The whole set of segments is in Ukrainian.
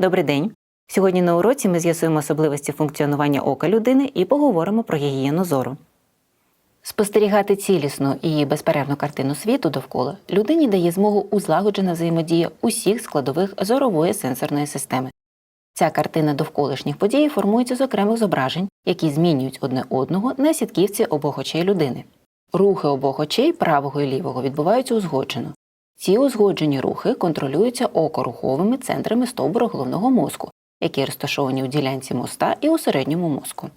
Добрий день! Сьогодні на уроці ми з'ясуємо особливості функціонування ока людини і поговоримо про гігієну зору. Спостерігати цілісну і безперервну картину світу довкола людині дає змогу узлагоджена взаємодія усіх складових зорової сенсорної системи. Ця картина довколишніх подій формується з окремих зображень, які змінюють одне одного на сітківці обох очей людини. Рухи обох очей правого і лівого відбуваються узгоджено. Ці узгоджені рухи контролюються окоруховими центрами стовбура головного мозку, які розташовані у ділянці моста і у середньому мозку.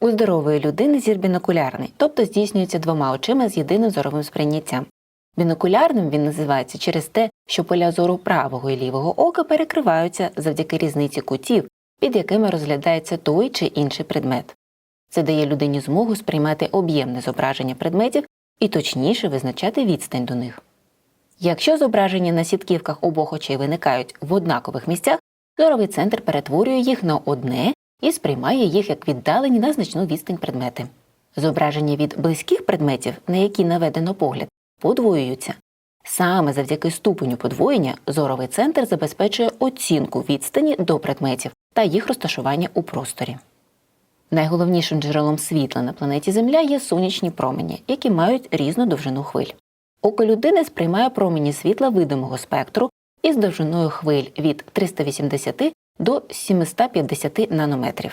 У здорової людини зір бінокулярний, тобто здійснюється двома очима з єдиним зоровим сприйняттям. Бінокулярним він називається через те, що поля зору правого і лівого ока перекриваються завдяки різниці кутів, під якими розглядається той чи інший предмет. Це дає людині змогу сприймати об'ємне зображення предметів і точніше визначати відстань до них. Якщо зображення на сітківках обох очей виникають в однакових місцях, зоровий центр перетворює їх на одне і сприймає їх як віддалені на значну відстань предмети. Зображення від близьких предметів, на які наведено погляд, подвоюються. Саме завдяки ступеню подвоєння зоровий центр забезпечує оцінку відстані до предметів та їх розташування у просторі. Найголовнішим джерелом світла на планеті Земля є сонячні промені, які мають різну довжину хвиль. Око людини сприймає промені світла видимого спектру із довжиною хвиль від 380 до 750 нанометрів.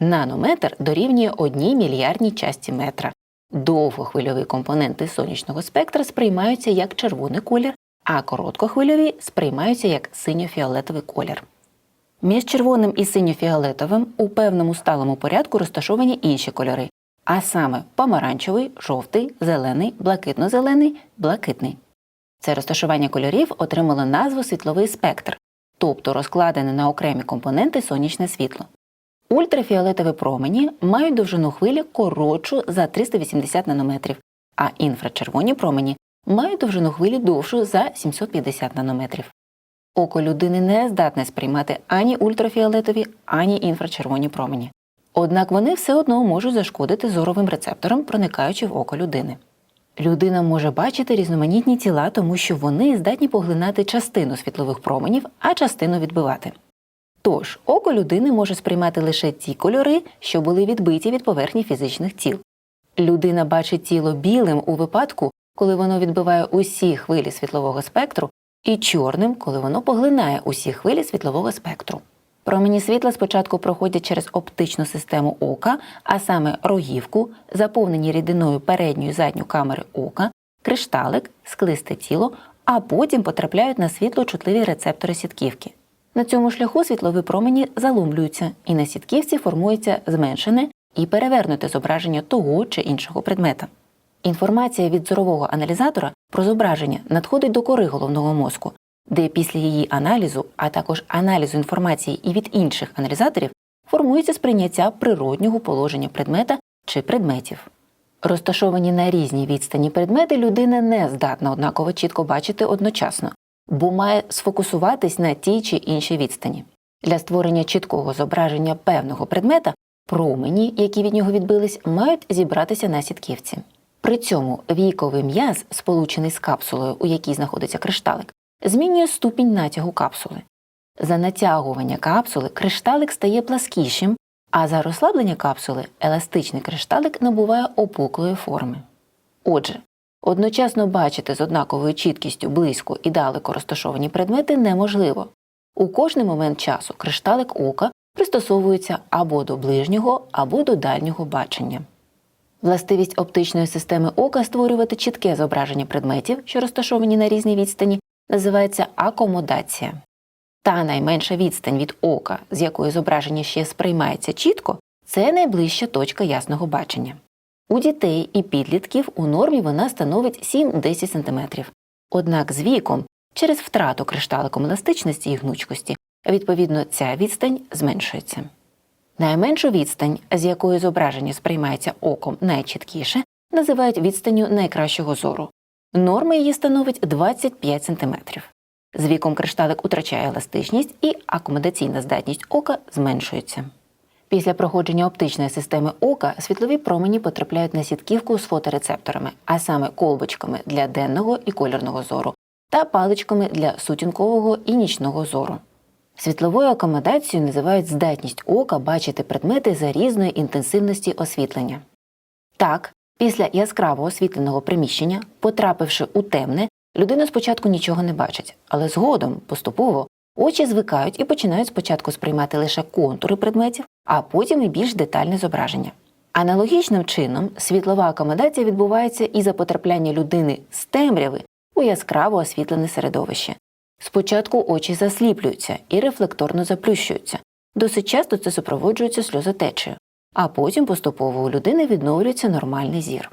Нанометр дорівнює одній мільярдній часті метра. Довгохвильові компоненти сонячного спектра сприймаються як червоний колір, а короткохвильові сприймаються як синьо-фіолетовий колір. Між червоним і синьо-фіолетовим у певному сталому порядку розташовані інші кольори, а саме помаранчевий, жовтий, зелений, блакитно-зелений, блакитний. Це розташування кольорів отримало назву світловий спектр, тобто розкладене на окремі компоненти сонячне світло. Ультрафіолетові промені мають довжину хвилі коротшу за 380 нанометрів, а інфрачервоні промені мають довжину хвилі довшу за 750 нанометрів. Око людини не здатне сприймати ані ультрафіолетові, ані інфрачервоні промені. Однак вони все одно можуть зашкодити зоровим рецепторам, проникаючи в око людини. Людина може бачити різноманітні тіла, тому що вони здатні поглинати частину світлових променів, а частину відбивати. Тож, око людини може сприймати лише ті кольори, що були відбиті від поверхні фізичних тіл. Людина бачить тіло білим у випадку, коли воно відбиває усі хвилі світлового спектру, і чорним, коли воно поглинає усі хвилі світлового спектру. Промені світла спочатку проходять через оптичну систему ока, а саме рогівку, заповнені рідиною передньої і задню камери ока, кришталик, склисте тіло, а потім потрапляють на світло-чутливі рецептори сітківки. На цьому шляху світлові промені заломлюються, і на сітківці формується зменшене і перевернуте зображення того чи іншого предмета. Інформація від зорового аналізатора про зображення надходить до кори головного мозку, де після її аналізу, а також аналізу інформації і від інших аналізаторів, формується сприйняття природнього положення предмета чи предметів. Розташовані на різній відстані предмети людина не здатна однаково чітко бачити одночасно, бо має сфокусуватись на тій чи іншій відстані. Для створення чіткого зображення певного предмета промені, які від нього відбились, мають зібратися на сітківці. При цьому віковий м'яз, сполучений з капсулою, у якій знаходиться кришталик, змінює ступінь натягу капсули. За натягування капсули кришталик стає пласкішим, а за розслаблення капсули еластичний кришталик набуває опуклої форми. Отже, одночасно бачити з однаковою чіткістю близько і далеко розташовані предмети неможливо. У кожний момент часу кришталик ока пристосовується або до ближнього, або до дальнього бачення. Властивість оптичної системи ока створювати чітке зображення предметів, що розташовані на різній відстані, називається акомодація. Та найменша відстань від ока, з якої зображення ще сприймається чітко, це найближча точка ясного бачення. У дітей і підлітків у нормі вона становить 7-10 см. Однак з віком, через втрату кришталиком еластичності і гнучкості, відповідно ця відстань зменшується. Найменшу відстань, з якої зображення сприймається оком найчіткіше, називають відстанню найкращого зору. Норма її становить 25 см. З віком кришталик утрачає еластичність і акомодаційна здатність ока зменшується. Після проходження оптичної системи ока світлові промені потрапляють на сітківку з фоторецепторами, а саме колбочками для денного і кольорного зору та паличками для сутінкового і нічного зору. Світловою акомодацією називають здатність ока бачити предмети за різної інтенсивності освітлення. Так, після яскраво освітленого приміщення, потрапивши у темне, людина спочатку нічого не бачить, але згодом, поступово, очі звикають і починають спочатку сприймати лише контури предметів, а потім і більш детальне зображення. Аналогічним чином світлова акомодація відбувається і за потрапляння людини з темряви у яскраво освітлене середовище. Спочатку очі засліплюються і рефлекторно заплющуються. Досить часто це супроводжується сльозотечею, а потім поступово у людини відновлюється нормальний зір.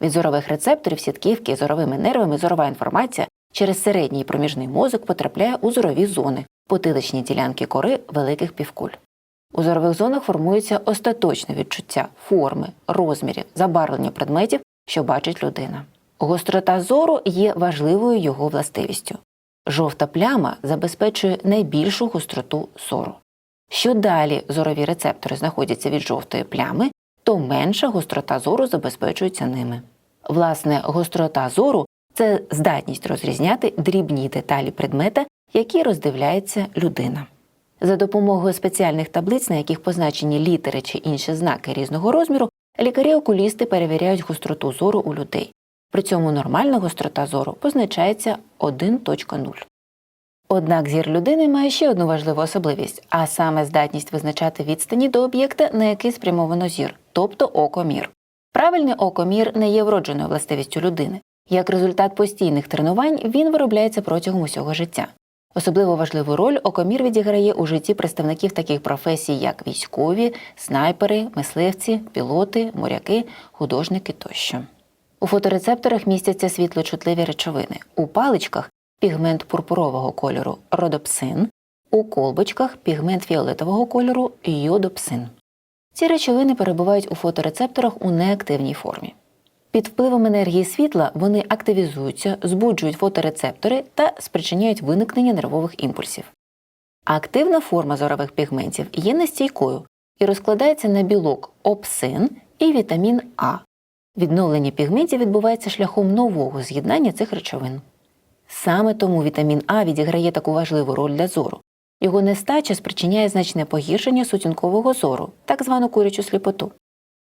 Від зорових рецепторів сітківки зоровими нервами зорова інформація через середній проміжний мозок потрапляє у зорові зони, потиличні ділянки кори великих півкуль. У зорових зонах формується остаточне відчуття форми, розмірів, забарвлення предметів, що бачить людина. Гострота зору є важливою його властивістю. Жовта пляма забезпечує найбільшу гостроту зору. Що далі зорові рецептори знаходяться від жовтої плями, то менша гострота зору забезпечується ними. Власне, гострота зору це здатність розрізняти дрібні деталі предмета, які роздивляється людина. За допомогою спеціальних таблиць, на яких позначені літери чи інші знаки різного розміру, лікарі-окулісти перевіряють гостроту зору у людей. При цьому нормальна гострота зору позначається 1.0. Однак зір людини має ще одну важливу особливість, а саме здатність визначати відстані до об'єкта, на який спрямовано зір, тобто окомір. Правильний окомір не є вродженою властивістю людини. Як результат постійних тренувань він виробляється протягом усього життя. Особливо важливу роль окомір відіграє у житті представників таких професій, як військові, снайпери, мисливці, пілоти, моряки, художники тощо. У фоторецепторах містяться світлочутливі речовини. У паличках пігмент пурпурового кольору родопсин, у колбочках пігмент фіолетового кольору йодопсин. Ці речовини перебувають у фоторецепторах у неактивній формі. Під впливом енергії світла вони активізуються, збуджують фоторецептори та спричиняють виникнення нервових імпульсів. Активна форма зорових пігментів є нестійкою і розкладається на білок опсин і вітамін А. Відновлення пігментів відбувається шляхом нового з'єднання цих речовин. Саме тому вітамін А відіграє таку важливу роль для зору. Його нестача спричиняє значне погіршення сутінкового зору, так звану курячу сліпоту.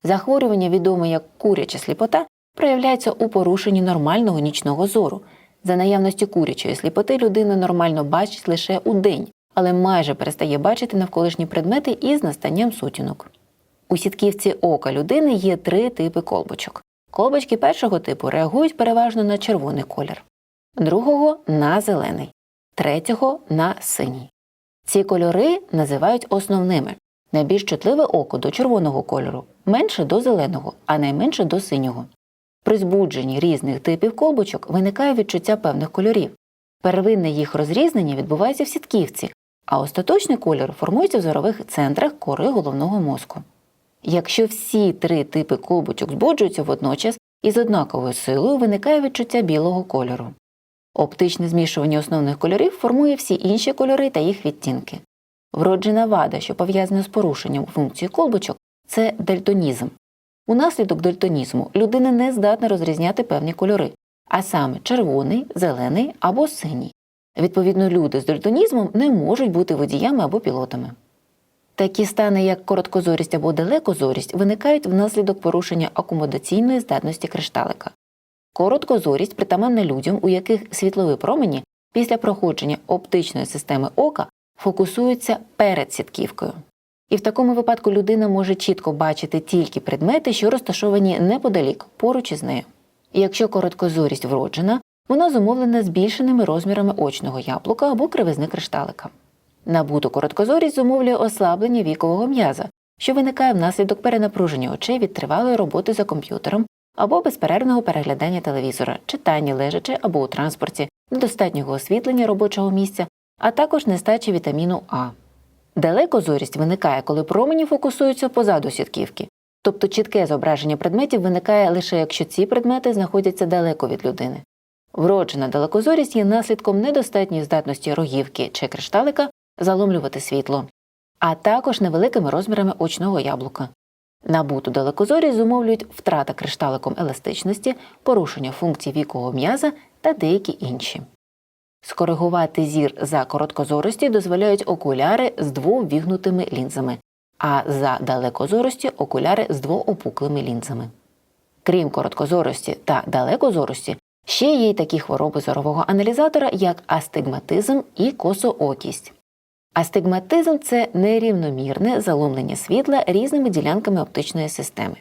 Захворювання, відоме як куряча сліпота, проявляється у порушенні нормального нічного зору. За наявності курячої сліпоти людина нормально бачить лише у день, але майже перестає бачити навколишні предмети із настанням сутінок. У сітківці ока людини є три типи колбочок. Колбочки першого типу реагують переважно на червоний колір, другого на зелений, третього на синій. Ці кольори називають основними. Найбільш чутливе око до червоного кольору, менше до зеленого, а найменше до синього. При збудженні різних типів колбочок виникає відчуття певних кольорів. Первинне їх розрізнення відбувається в сітківці, а остаточний кольор формується в зорових центрах кори головного мозку. Якщо всі три типи колбочок збуджуються водночас і з однаковою силою виникає відчуття білого кольору. Оптичне змішування основних кольорів формує всі інші кольори та їх відтінки. Вроджена вада, що пов'язана з порушенням функції колбочок, це дальтонізм. Унаслідок дальтонізму людина не здатна розрізняти певні кольори, а саме червоний, зелений або синій. Відповідно, люди з дальтонізмом не можуть бути водіями або пілотами. Такі стани, як короткозорість або далекозорість, виникають внаслідок порушення акомодаційної здатності кришталика. Короткозорість притаманна людям, у яких світлові промені після проходження оптичної системи ока фокусуються перед сітківкою. І в такому випадку людина може чітко бачити тільки предмети, що розташовані неподалік поруч із нею. І якщо короткозорість вроджена, вона зумовлена збільшеними розмірами очного яблука або кривизни кришталика. Набуту короткозорість зумовлює ослаблення вікового м'яза, що виникає внаслідок перенапруження очей від тривалої роботи за комп'ютером або безперервного переглядання телевізора, читання лежачи або у транспорті, недостатнього освітлення робочого місця, а також нестачі вітаміну А. Далекозорість виникає, коли промені фокусуються позаду сітківки, тобто чітке зображення предметів виникає лише якщо ці предмети знаходяться далеко від людини. Вроджена далекозорість є наслідком недостатньої здатності рогівки чи кришталика заломлювати світло, а також невеликими розмірами очного яблука. Набуту далекозорість зумовлюють втрата кришталиком еластичності, порушення функцій вікового м'яза та деякі інші. Скоригувати зір за короткозорості дозволяють окуляри з двовігнутими лінзами, а за далекозорості окуляри з двоопуклими лінзами. Крім короткозорості та далекозорості, ще є й такі хвороби зорового аналізатора, як астигматизм і косоокість. Астигматизм це нерівномірне заломлення світла різними ділянками оптичної системи.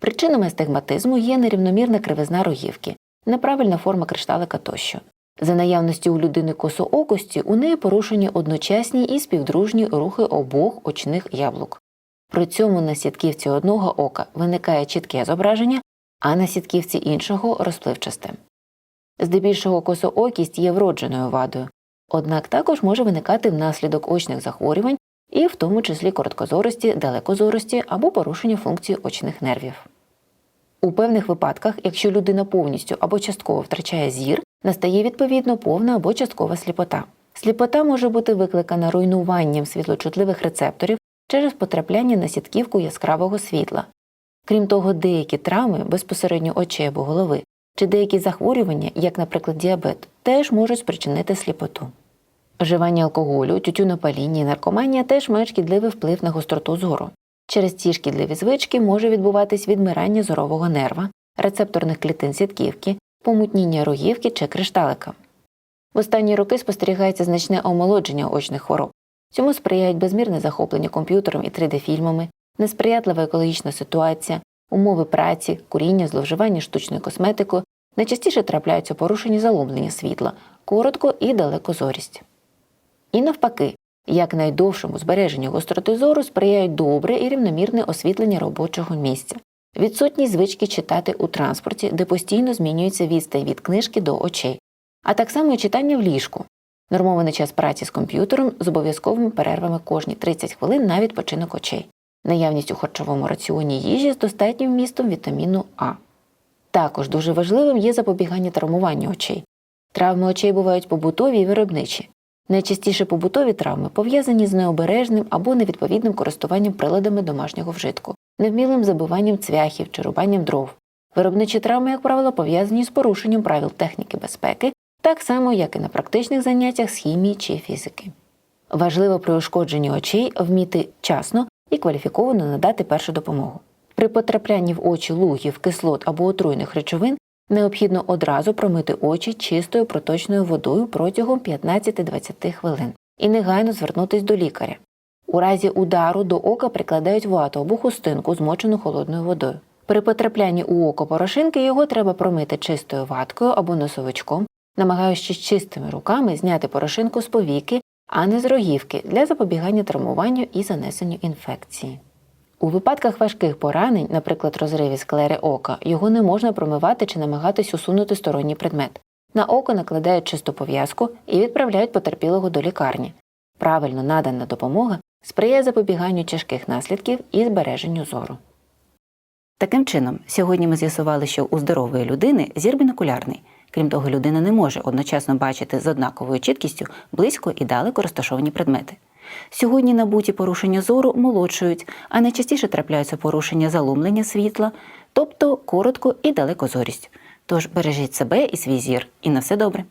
Причинами астигматизму є нерівномірна кривизна рогівки, неправильна форма кришталика тощо. За наявності у людини косоокості у неї порушені одночасні і співдружні рухи обох очних яблук. При цьому на сітківці одного ока виникає чітке зображення, а на сітківці іншого розпливчасте. Здебільшого косоокість є вродженою вадою, однак також може виникати внаслідок очних захворювань і в тому числі короткозорості, далекозорості або порушення функції очних нервів. У певних випадках, якщо людина повністю або частково втрачає зір, настає відповідно повна або часткова сліпота. Сліпота може бути викликана руйнуванням світлочутливих рецепторів через потрапляння на сітківку яскравого світла. Крім того, деякі травми безпосередньо очей або голови чи деякі захворювання, як, наприклад, діабет, теж можуть спричинити сліпоту. Вживання алкоголю, тютюнопаління і наркоманія теж мають шкідливий вплив на гостроту зору. Через ці шкідливі звички може відбуватись відмирання зорового нерва, рецепторних клітин сітківки, помутніння рогівки чи кришталика. В останні роки спостерігається значне омолодження очних хвороб. Цьому сприяють безмірне захоплення комп'ютером і 3D-фільмами, несприятлива екологічна ситуація, умови праці, куріння, зловживання штучною косметикою, найчастіше трапляються порушені заломлення світла, коротко і далекозорість. І навпаки, як найдовшому збереженню гостроти зору сприяють добре і рівномірне освітлення робочого місця, відсутність звички читати у транспорті, де постійно змінюється відстань від книжки до очей, а так само і читання в ліжку, нормований час праці з комп'ютером з обов'язковими перервами кожні 30 хвилин на відпочинок очей, наявність у харчовому раціоні їжі з достатнім вмістом вітаміну А. Також дуже важливим є запобігання травмуванню очей. Травми очей бувають побутові і виробничі. Найчастіше побутові травми пов'язані з необережним або невідповідним користуванням приладами домашнього вжитку, невмілим забиванням цвяхів чи рубанням дров. Виробничі травми, як правило, пов'язані з порушенням правил техніки безпеки, так само, як і на практичних заняттях з хімії чи фізики. Важливо при ушкодженні очей вміти вчасно і кваліфіковано надати першу допомогу. При потраплянні в очі лугів, кислот або отруйних речовин необхідно одразу промити очі чистою проточною водою протягом 15-20 хвилин і негайно звернутися до лікаря. У разі удару до ока прикладають вату або хустинку, змочену холодною водою. При потраплянні у око порошинки його треба промити чистою ваткою або носовичком, намагаючись чистими руками зняти порошинку з повіки, а не з рогівки для запобігання травмуванню і занесенню інфекції. У випадках важких поранень, наприклад, розриві склери ока, його не можна промивати чи намагатись усунути сторонній предмет. На око накладають чисту пов'язку і відправляють потерпілого до лікарні. Правильно надана допомога сприяє запобіганню тяжких наслідків і збереженню зору. Таким чином, сьогодні ми з'ясували, що у здорової людини зір бінокулярний. Крім того, людина не може одночасно бачити з однаковою чіткістю близько і далеко розташовані предмети. Сьогодні набуті порушення зору молодшують, а найчастіше трапляються порушення заломлення світла, тобто коротко і далекозорість. Тож бережіть себе і свій зір, і на все добре.